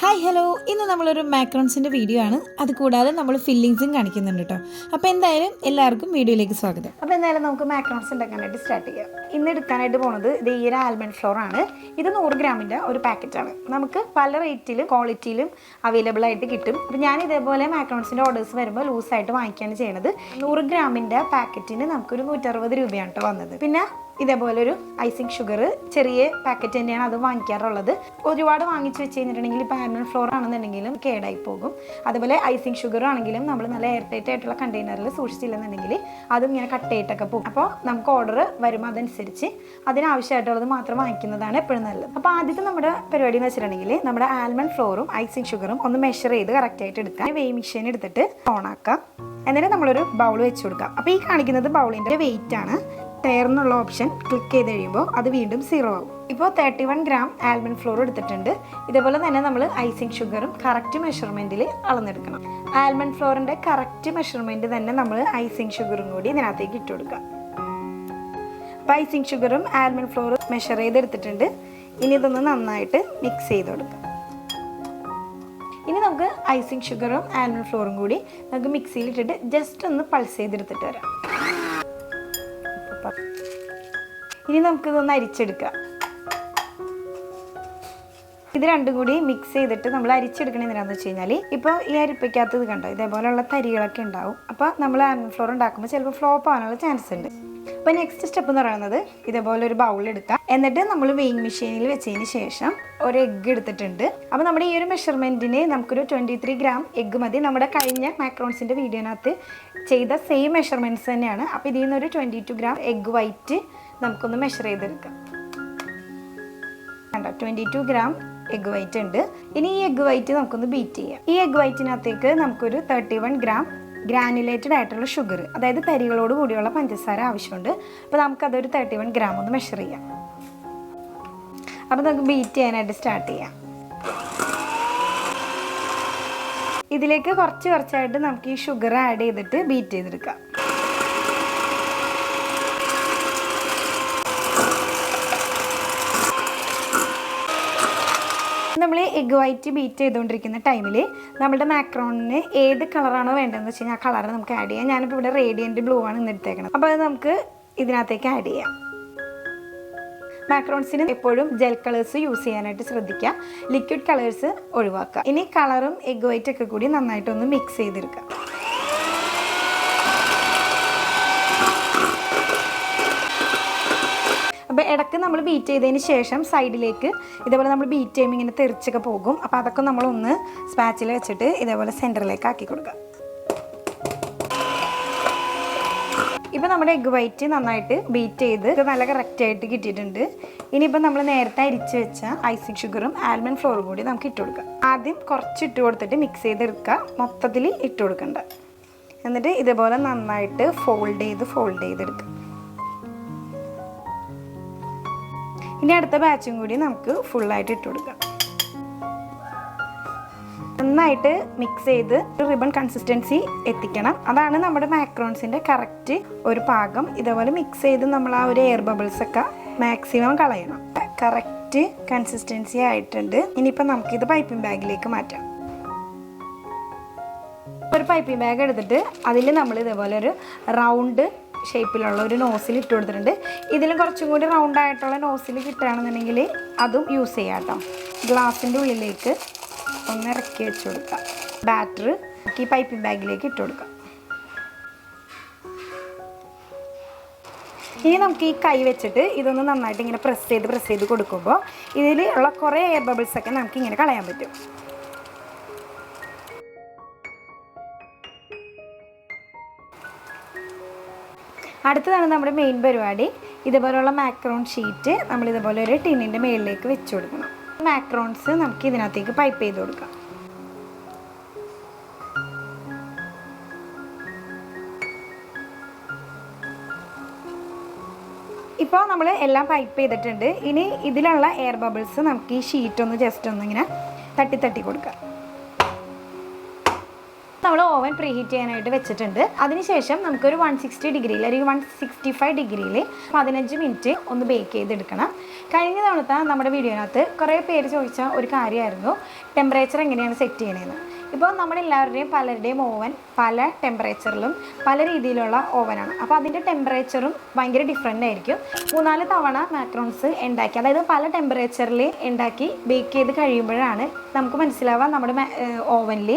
Hi hello ഇന്ന് നമ്മളൊരു മാക്രോൺസിന്റെ video ആണ്. അത് കൂടാതെ നമ്മൾ ഫില്ലിങ്സും കാണിക്കുന്നുണ്ട് കേട്ടോ അപ്പോൾ എന്തായാലും എല്ലാവർക്കും വീഡിയോയിലേക്ക് സ്വാഗതം. അപ്പോൾ എന്തായാലും നമുക്ക് മാക്രോൺസ് ഉണ്ടാക്കാനായിട്ട് സ്റ്റാർട്ട് ചെയ്യാം. ഇന്ന് എടുക്കാനായിട്ട് പോണത് ഇത് ഈ ഒരു ആൽമണ്ട് ഫ്ലോർ ആണ്. ഇത് നൂറ് ഗ്രാമിന്റെ ഒരു പാക്കറ്റാണ് നമുക്ക് പല റേറ്റിലും ക്വാളിറ്റിയിലും അവൈലബിൾ ആയിട്ട് കിട്ടും. അപ്പോൾ ഞാൻ ഇതേപോലെ മാക്രോൺസിന്റെ ഓർഡേഴ്സ് വരുമ്പോൾ ലൂസായിട്ട് വാങ്ങിക്കുകയാണ് ചെയ്യണത്. നൂറ് ഗ്രാമിന്റെ പാക്കറ്റിന് നമുക്കൊരു നൂറ്ററുപത് രൂപയാണ് കേട്ടോ വന്നത്. പിന്നെ ഇതേപോലെ ഒരു ഐസിങ് ഷുഗർ ചെറിയ പാക്കറ്റ് തന്നെയാണ് അത് വാങ്ങിക്കാറുള്ളത്. ഒരുപാട് വാങ്ങിച്ചു വെച്ച് കഴിഞ്ഞിട്ടുണ്ടെങ്കിൽ ഇപ്പോൾ ആനുവൽ ഫ്ലോർ ആണെന്നുണ്ടെങ്കിലും കേടായി പോകും. അതുപോലെ ഐസിങ് ഷുഗർ ആണെങ്കിലും നമ്മൾ നല്ല എയർ ടൈറ്റ് ആയിട്ടുള്ള കണ്ടെയ്നറിൽ സൂക്ഷിച്ചില്ലെന്നുണ്ടെങ്കിൽ അതും ഇങ്ങനെ കട്ടയിട്ടൊക്കെ പോകും. അപ്പോൾ നമുക്ക് ഓർഡർ വരുമ്പോൾ അതനുസരിച്ച് അതിനാവശ്യമായിട്ടുള്ളത് മാത്രം വാങ്ങിക്കുന്നതാണ് എപ്പോഴും നല്ലത്. അപ്പോൾ ആദ്യത്തെ നമ്മുടെ പരിപാടി എന്ന് വെച്ചിട്ടുണ്ടെങ്കിൽ നമ്മുടെ ആൽമണ്ട് ഫ്ലോറും ഐസിങ് ഷുഗറും ഒന്ന് മെഷർ ചെയ്ത് കറക്റ്റായിട്ട് എടുക്കാം. വെയ് മെഷീൻ എടുത്തിട്ട് ഓണാക്കാം എന്നിട്ട് നമ്മളൊരു ബൗൾ വെച്ച് കൊടുക്കാം. അപ്പോൾ ഈ കാണിക്കുന്നത് ബൗളിന്റെ വെയിറ്റ് ആണ്. ടയർ എന്നുള്ള ഓപ്ഷൻ ക്ലിക്ക് ചെയ്ത് കഴിയുമ്പോൾ അത് വീണ്ടും സീറോ ആവും. ഇപ്പോൾ thirty one gram almond flour എടുത്തിട്ടുണ്ട്. ഇതേപോലെ തന്നെ നമ്മൾ ഐസിങ് ഷുഗറും കറക്റ്റ് മെഷർമെന്റിൽ അളന്നെടുക്കണം. ആൽമണ്ട് ഫ്ലോറിന്റെ കറക്റ്റ് മെഷർമെന്റ് തന്നെ നമ്മൾ ഐസിങ് ഷുഗറും കൂടി ഇതിനകത്തേക്ക് ഇട്ട് കൊടുക്കുക അപ്പോൾ ഐസിങ് ഷുഗറും ആൽമണ്ട് ഫ്ലോറും മെഷർ ചെയ്തെടുത്തിട്ടുണ്ട്. ഇനി ഇതൊന്ന് നന്നായിട്ട് മിക്സ് ചെയ്ത് കൊടുക്കുക ഇനി നമുക്ക് ഐസിങ് ഷുഗറും ആൽമണ്ട് ഫ്ലോറും കൂടി നമുക്ക് മിക്സിയിലിട്ടിട്ട് ജസ്റ്റ് ഒന്ന് പൾസ് ചെയ്തെടുത്തിട്ട് വരാം. ഇനി നമുക്കിതൊന്ന് അരിച്ചെടുക്കാം. ഇത് രണ്ടും കൂടി മിക്സ് ചെയ്തിട്ട് നമ്മൾ അരിച്ചെടുക്കണ എന്തിനാന്ന് വെച്ച് കഴിഞ്ഞാൽ ഇപ്പോൾ ഈ അരിപ്പയ്ക്കകത്ത് ഇത് കണ്ടോ? ഇതേപോലെയുള്ള തരികളൊക്കെ ഉണ്ടാവും. അപ്പോൾ നമ്മൾ ആൽമണ്ട് ഫ്ലോർ ഉണ്ടാക്കുമ്പോൾ ചിലപ്പോൾ ഫ്ലോപ്പ് ആവാനുള്ള ചാൻസ് ഉണ്ട്. അപ്പോൾ നെക്സ്റ്റ് സ്റ്റെപ്പ് എന്ന് പറയുന്നത് ഇതേപോലെ ഒരു ബൗൾ എടുക്കാം. എന്നിട്ട് നമ്മൾ വെയിങ് മെഷീനിൽ വെച്ചതിന് ശേഷം ഒരു എഗ്ഗ് എടുത്തിട്ടുണ്ട്. അപ്പോൾ നമ്മുടെ ഈ ഒരു മെഷർമെന്റിന് നമുക്കൊരു ട്വന്റി ത്രീ ഗ്രാം എഗ്ഗ് മതി. നമ്മുടെ കഴിഞ്ഞ മാക്രോൺസിന്റെ വീഡിയോനകത്ത് ചെയ്ത സെയിം മെഷർമെന്റ്സ് തന്നെയാണ്. അപ്പോൾ ഇതിൽ നിന്നൊരു twenty two gram egg white നമുക്കൊന്ന് മെഷർ ചെയ്തെടുക്കാം. വേണ്ട twenty two gram egg white ഉണ്ട്. ഇനി ഈ എഗ് വൈറ്റ് നമുക്കൊന്ന് ബീറ്റ് ചെയ്യാം. ഈ എഗ് വൈറ്റിനകത്തേക്ക് നമുക്കൊരു തേർട്ടി വൺ ഗ്രാം ഗ്രാനുലേറ്റഡ് ആയിട്ടുള്ള ഷുഗർ അതായത് തരികളോട് കൂടിയുള്ള പഞ്ചസാര ആവശ്യമുണ്ട്. അപ്പോൾ നമുക്കതൊരു തേർട്ടി വൺ ഗ്രാം ഒന്ന് മെഷർ ചെയ്യാം. അപ്പോൾ നമുക്ക് ബീറ്റ് ചെയ്യാനായിട്ട് സ്റ്റാർട്ട് ചെയ്യാം. ഇതിലേക്ക് കുറച്ച് കുറച്ചായിട്ട് നമുക്ക് ഈ ഷുഗർ ആഡ് ചെയ്തിട്ട് ബീറ്റ് ചെയ്തെടുക്കാം. നമ്മൾ എഗ് വൈറ്റ് ബീറ്റ് ചെയ്തുകൊണ്ടിരിക്കുന്ന ടൈമിൽ നമ്മുടെ മാക്രോണിന് ഏത് കളറാണോ വേണ്ടതെന്ന് വെച്ച് കഴിഞ്ഞാൽ ആ കളർ നമുക്ക് ആഡ് ചെയ്യാം. ഞാനിപ്പോൾ ഇവിടെ റേഡിയന്റ് ബ്ലൂ ആണ് ഇന്ന് അപ്പോൾ അത് നമുക്ക് ഇതിനകത്തേക്ക് ആഡ് ചെയ്യാം. മാക്രോൺസിന് എപ്പോഴും ജെൽ കളേഴ്സ് യൂസ് ചെയ്യാനായിട്ട് ശ്രദ്ധിക്കുക. ലിക്വിഡ് കളേഴ്സ് ഒഴിവാക്കുക. ഇനി കളറും എഗ് വൈറ്റ് ഒക്കെ കൂടി നന്നായിട്ടൊന്ന് മിക്സ് ചെയ്തെടുക്കുക. അപ്പോൾ ഇടയ്ക്ക് നമ്മൾ ബീറ്റ് ചെയ്തതിന് ശേഷം സൈഡിലേക്ക് ഇതേപോലെ നമ്മൾ ബീറ്റ് ചെയ്യുമ്പോൾ ഇങ്ങനെ തെറിച്ചൊക്കെ പോകും. അപ്പോൾ അതൊക്കെ നമ്മളൊന്ന് സ്പാച്ചിൽ വെച്ചിട്ട് ഇതേപോലെ സെന്ററിലേക്ക് ആക്കി കൊടുക്കുക. ഇപ്പോൾ നമ്മുടെ എഗ് വൈറ്റ് നന്നായിട്ട് ബീറ്റ് ചെയ്ത് നല്ല കറക്റ്റായിട്ട് കിട്ടിയിട്ടുണ്ട്. ഇനിയിപ്പോൾ നമ്മൾ നേരത്തെ അരിച്ച് വെച്ച ഐസിങ് ഷുഗറും ആൽമണ്ട് ഫ്ലോറും കൂടി നമുക്ക് ഇട്ട് കൊടുക്കാം. ആദ്യം കുറച്ച് ഇട്ട് കൊടുത്തിട്ട് മിക്സ് ചെയ്തെടുക്കുക. മൊത്തത്തിൽ ഇട്ട് കൊടുക്കണ്ട. എന്നിട്ട് ഇതേപോലെ നന്നായിട്ട് ഫോൾഡ് ചെയ്ത് ഫോൾഡ് ചെയ്തെടുക്കുക. ഇനി അടുത്ത ബാച്ചും കൂടി നമുക്ക് ഫുള്ളായിട്ട് ഇട്ട് കൊടുക്കാം. നന്നായിട്ട് മിക്സ് ചെയ്ത് റിബൺ കൺസിസ്റ്റൻസി എത്തിക്കണം. അതാണ് നമ്മുടെ മാക്രോൺസിന്റെ കറക്റ്റ് ഒരു പാകം. ഇതേപോലെ മിക്സ് ചെയ്ത് നമ്മൾ ആ ഒരു എയർ ബബിൾസ് ഒക്കെ മാക്സിമം കളയണം. കറക്റ്റ് കൺസിസ്റ്റൻസി ആയിട്ടുണ്ട്. ഇനിയിപ്പോൾ നമുക്കിത് പൈപ്പിംഗ് ബാഗിലേക്ക് മാറ്റാം. ഒരു പൈപ്പിംഗ് ബാഗ് എടുത്തിട്ട് അതിൽ നമ്മൾ ഇതേപോലെ ഒരു റൗണ്ട് ഷേപ്പിലുള്ള ഒരു നോസിൽ ഇട്ട് കൊടുത്തിട്ടുണ്ട്. ഇതിലും കുറച്ചും കൂടി റൗണ്ട് ആയിട്ടുള്ള നോസിൽ കിട്ടുകയാണെന്നുണ്ടെങ്കിൽ അതും യൂസ് ചെയ്യാം കേട്ടോ ഗ്ലാസിന്റെ ഉള്ളിലേക്ക് ഒന്ന് ഇറക്കി വെച്ച് കൊടുക്കാം. ബാറ്റർ ഈ പൈപ്പിംഗ് ബാഗിലേക്ക് ഇട്ട് കൊടുക്കാം. ഇനി നമുക്ക് ഈ കൈ വെച്ചിട്ട് ഇതൊന്ന് നന്നായിട്ട് ഇങ്ങനെ പ്രസ് ചെയ്ത് പ്രസ് ചെയ്ത് കൊടുക്കുമ്പോൾ ഇതിൽ ഉള്ള കുറേ എയർ ബബിൾസൊക്കെ നമുക്ക് ഇങ്ങനെ കളയാൻ പറ്റും. അടുത്തതാണ് നമ്മുടെ മെയിൻ പരിപാടി. ഇതുപോലുള്ള മാക്രോൺ ഷീറ്റ് നമ്മൾ ഇതുപോലെ ഒരു ടിന്നിന്റെ മുകളിലേക്ക് വെച്ച് കൊടുക്കണം. മാക്രോൺസ് നമുക്ക് ഇതിനകത്തേക്ക് പൈപ്പ് ചെയ്ത് കൊടുക്കാം. ഇപ്പോൾ നമ്മൾ എല്ലാം പൈപ്പ് ചെയ്തിട്ടുണ്ട്. ഇനി ഇതിലുള്ള എയർ ബബിൾസ് നമുക്ക് ഈ ഷീറ്റ് ഒന്ന് ജസ്റ്റ് ഒന്ന് ഇങ്ങനെ തട്ടി തട്ടി കൊടുക്കാം. നമ്മൾ ഓവൻ പ്രീ ഹീറ്റ് ചെയ്യാനായിട്ട് വെച്ചിട്ടുണ്ട്. അതിനുശേഷം നമുക്കൊരു വൺ സിക്സ്റ്റി ഡിഗ്രിയിൽ അല്ലെങ്കിൽ വൺ സിക്സ്റ്റി ഫൈവ് ഡിഗ്രിയിൽ പതിനഞ്ച് മിനിറ്റ് ഒന്ന് ബേക്ക് ചെയ്തെടുക്കണം. കഴിഞ്ഞ തവണത്തെ നമ്മുടെ വീഡിയോനകത്ത് കുറേ പേര് ചോദിച്ച ഒരു കാര്യമായിരുന്നു. ടെമ്പറേച്ചർ എങ്ങനെയാണ് സെറ്റ് ചെയ്യണതെന്ന് ഇപ്പോൾ നമ്മളെല്ലാവരുടെയും പലരുടെയും ഓവൻ പല ടെമ്പറേച്ചറിലും പല രീതിയിലുള്ള ഓവനാണ്. അപ്പോൾ അതിന്റെ ടെമ്പറേച്ചറും ഭയങ്കര ഡിഫറെന്റ് ആയിരിക്കും. മൂന്നാൽ തവണ മാക്രോൺസ് ഉണ്ടാക്കി അതായത് പല ടെമ്പറേച്ചറിൽ ഉണ്ടാക്കി ബേക്ക് ചെയ്ത് കഴിയുമ്പോഴാണ് നമുക്ക് മനസ്സിലാവുക നമ്മുടെ ഓവനിൽ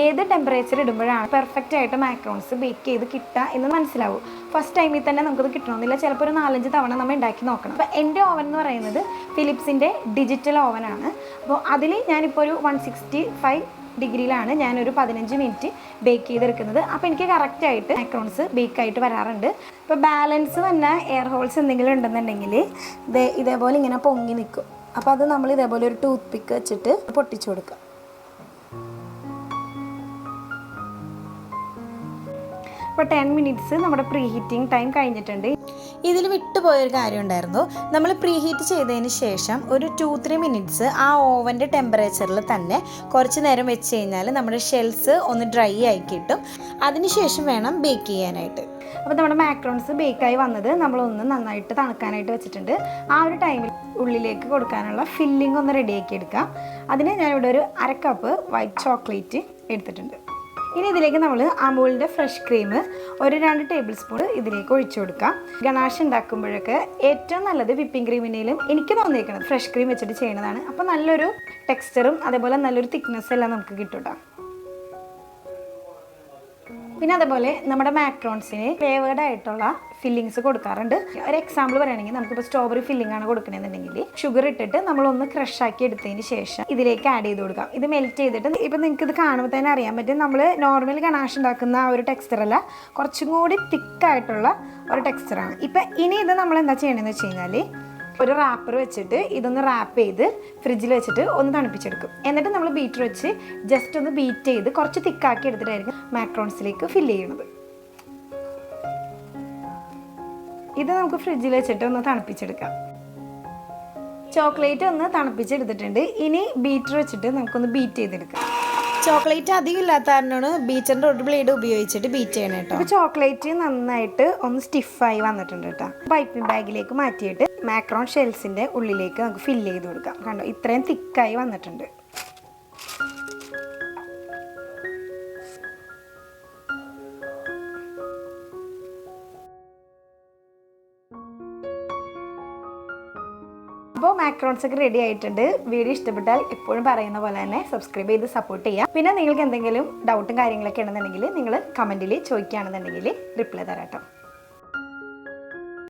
ഏത് ടെമ്പറേച്ചർ ഇടുമ്പോഴാണ് പെർഫെക്റ്റ് ആയിട്ട് മാക്രോൺസ് ബേക്ക് ചെയ്ത് കിട്ടുക എന്ന് മനസ്സിലാവും. ഫസ്റ്റ് ടൈമിൽ തന്നെ നമുക്കത് കിട്ടണമെന്നില്ല. ചിലപ്പോൾ ഒരു നാലഞ്ച് തവണ നമ്മൾ ഉണ്ടാക്കി നോക്കണം. അപ്പോൾ എന്റെ ഓവൻ എന്ന് പറയുന്നത് ഫിലിപ്സിന്റെ ഡിജിറ്റൽ ഓവനാണ് അപ്പോൾ അതിൽ ഞാനിപ്പോൾ ഒരു വൺ സിക്സ്റ്റി ഫൈവ് ഡിഗ്രിയിലാണ് ഞാനൊരു പതിനഞ്ച് മിനിറ്റ് ബേക്ക് ചെയ്തെടുക്കുന്നത്. അപ്പോൾ എനിക്ക് കറക്റ്റായിട്ട് മാക്രോൺസ് ബേക്കായിട്ട് വരാറുണ്ട്. ഇപ്പോൾ ബാലൻസ് വന്ന എയർ ഹോൾസ് എന്തെങ്കിലും ഉണ്ടെന്നുണ്ടെങ്കിൽ ഇത് ഇതേപോലെ ഇങ്ങനെ പൊങ്ങി നിൽക്കും അപ്പോൾ അത് നമ്മൾ ഇതേപോലെ ഒരു ടൂത്ത് പിക്ക് വെച്ചിട്ട് പൊട്ടിച്ചു കൊടുക്കുക. ഇപ്പോൾ ടെൻ മിനിറ്റ്സ് നമ്മുടെ പ്രീ ഹീറ്റിംഗ് ടൈം കഴിഞ്ഞിട്ടുണ്ട്. ഇതിൽ വിട്ടുപോയൊരു കാര്യം ഉണ്ടായിരുന്നു നമ്മൾ പ്രീ ഹീറ്റ് ചെയ്തതിന് ശേഷം ഒരു ടു ത്രീ മിനിറ്റ്സ് ആ ഓവന്റെ ടെമ്പറേച്ചറിൽ തന്നെ കുറച്ച് നേരം വെച്ച് കഴിഞ്ഞാൽ നമ്മുടെ ഷെൽസ് ഒന്ന് ഡ്രൈ ആയി കിട്ടും. അതിനുശേഷം വേണം ബേക്ക് ചെയ്യാനായിട്ട്. അപ്പോൾ നമ്മുടെ മാക്രോൺസ് ബേക്കായി വന്നത് നമ്മളൊന്ന് നന്നായിട്ട് തണുക്കാനായിട്ട് വെച്ചിട്ടുണ്ട്. ആ ഒരു ടൈമിൽ ഉള്ളിലേക്ക് കൊടുക്കാനുള്ള ഫില്ലിംഗ് ഒന്ന് റെഡിയാക്കി എടുക്കാം. അതിന് ഞാനിവിടെ ഒരു അര കപ്പ് വൈറ്റ് ചോക്ലേറ്റ് എടുത്തിട്ടുണ്ട്. ഇനി ഇതിലേക്ക് നമ്മൾ അമൂലിന്റെ ഫ്രഷ് ക്രീം ഒരു രണ്ട് ടേബിൾ സ്പൂൺ ഇതിലേക്ക് ഒഴിച്ചു കൊടുക്കാം. ഗണാഷ് ഉണ്ടാക്കുമ്പോഴൊക്കെ ഏറ്റവും നല്ലത് വിപ്പിംഗ് ക്രീമിനേലും എനിക്ക് തോന്നിയേക്കുന്നത് ഫ്രഷ് ക്രീം വെച്ചിട്ട് ചെയ്യുന്നതാണ്. അപ്പോൾ നല്ലൊരു ടെക്സ്ചറും അതേപോലെ നല്ലൊരു തിക്നെസ്സും എല്ലാം നമുക്ക് കേട്ടോ പിന്നെ അതേപോലെ നമ്മുടെ മാക്രോൺസിന് ഫ്ലേവേർഡ് ആയിട്ടുള്ള ഫില്ലിങ്സ് കൊടുക്കാറുണ്ട്. ഒരു എക്സാമ്പിൾ പറയുകയാണെങ്കിൽ നമുക്കിപ്പോൾ സ്ട്രോബെറി ഫില്ലിംഗ് ആണ് കൊടുക്കണമെന്നുണ്ടെങ്കിൽ ഷുഗർ ഇട്ടിട്ട് നമ്മളൊന്ന് ക്രഷ് ആക്കി എടുത്തതിന് ശേഷം ഇതിലേക്ക് ആഡ് ചെയ്ത് കൊടുക്കാം. ഇത് മെൽറ്റ് ചെയ്തിട്ട് ഇപ്പം നിങ്ങൾക്ക് ഇത് കാണുമ്പോൾ തന്നെ അറിയാൻ പറ്റും. നമ്മൾ നോർമൽ ഗണാഷ് ഉണ്ടാക്കുന്ന ആ ഒരു ടെക്സ്ചറല്ല കുറച്ചും കൂടി തിക്കായിട്ടുള്ള ഒരു ടെക്സ്ചറാണ് ഇപ്പം ഇനി ഇത് നമ്മൾ എന്താ ചെയ്യണമെന്ന് വെച്ച് കഴിഞ്ഞാൽ ഒരു റാപ്പർ വെച്ചിട്ട് ഇതൊന്ന് റാപ്പ് ചെയ്ത് ഫ്രിഡ്ജിൽ വെച്ചിട്ട് ഒന്ന് തണുപ്പിച്ചെടുക്കും. എന്നിട്ട് നമ്മൾ ബീറ്റർ വെച്ച് ജസ്റ്റ് ഒന്ന് ബീറ്റ് ചെയ്ത് കുറച്ച് തിക്കാക്കി എടുത്തിട്ടായിരിക്കും മാക്രോൺസിലേക്ക് ഫില്ല് ചെയ്യണത് ഇത് നമുക്ക് ഫ്രിഡ്ജിൽ വെച്ചിട്ട് ഒന്ന് തണുപ്പിച്ചെടുക്കാം. ചോക്ലേറ്റ് ഒന്ന് തണുപ്പിച്ചെടുത്തിട്ടുണ്ട്. ഇനി ബീറ്റർ വെച്ചിട്ട് നമുക്കൊന്ന് ബീറ്റ് ചെയ്തെടുക്കാം. ചോക്ലേറ്റ് അധികം ഇല്ലാത്ത കാരണമാണ് ബീച്ചറിന്റെ ഒരു ബ്ലേഡ് ഉപയോഗിച്ചിട്ട് ബീറ്റ് ചെയ്യണം കേട്ടോ അപ്പോൾ ചോക്ലേറ്റ് നന്നായിട്ട് ഒന്ന് സ്റ്റിഫായി വന്നിട്ടുണ്ട് കേട്ടോ പൈപ്പിംഗ് ബാഗിലേക്ക് മാറ്റിയിട്ട് മാക്രോൺ ഷെൽസിന്റെ ഉള്ളിലേക്ക് നമുക്ക് ഫില്ല് ചെയ്ത് കൊടുക്കാം. കണ്ടോ ഇത്രയും തിക്കായി വന്നിട്ടുണ്ട്. അപ്പോൾ മാക്രോൺസ് ഒക്കെ റെഡി ആയിട്ടുണ്ട്. വീഡിയോ ഇഷ്ടപ്പെട്ടാൽ എപ്പോഴും പറയുന്ന പോലെ തന്നെ സബ്സ്ക്രൈബ് ചെയ്ത് സപ്പോർട്ട് ചെയ്യാം പിന്നെ നിങ്ങൾക്ക് എന്തെങ്കിലും ഡൗട്ടും കാര്യങ്ങളൊക്കെ ഉണ്ടെന്നുണ്ടെങ്കിൽ നിങ്ങൾ കമന്റിൽ ചോദിക്കുകയാണെന്നുണ്ടെങ്കിൽ റിപ്ലൈ തരാം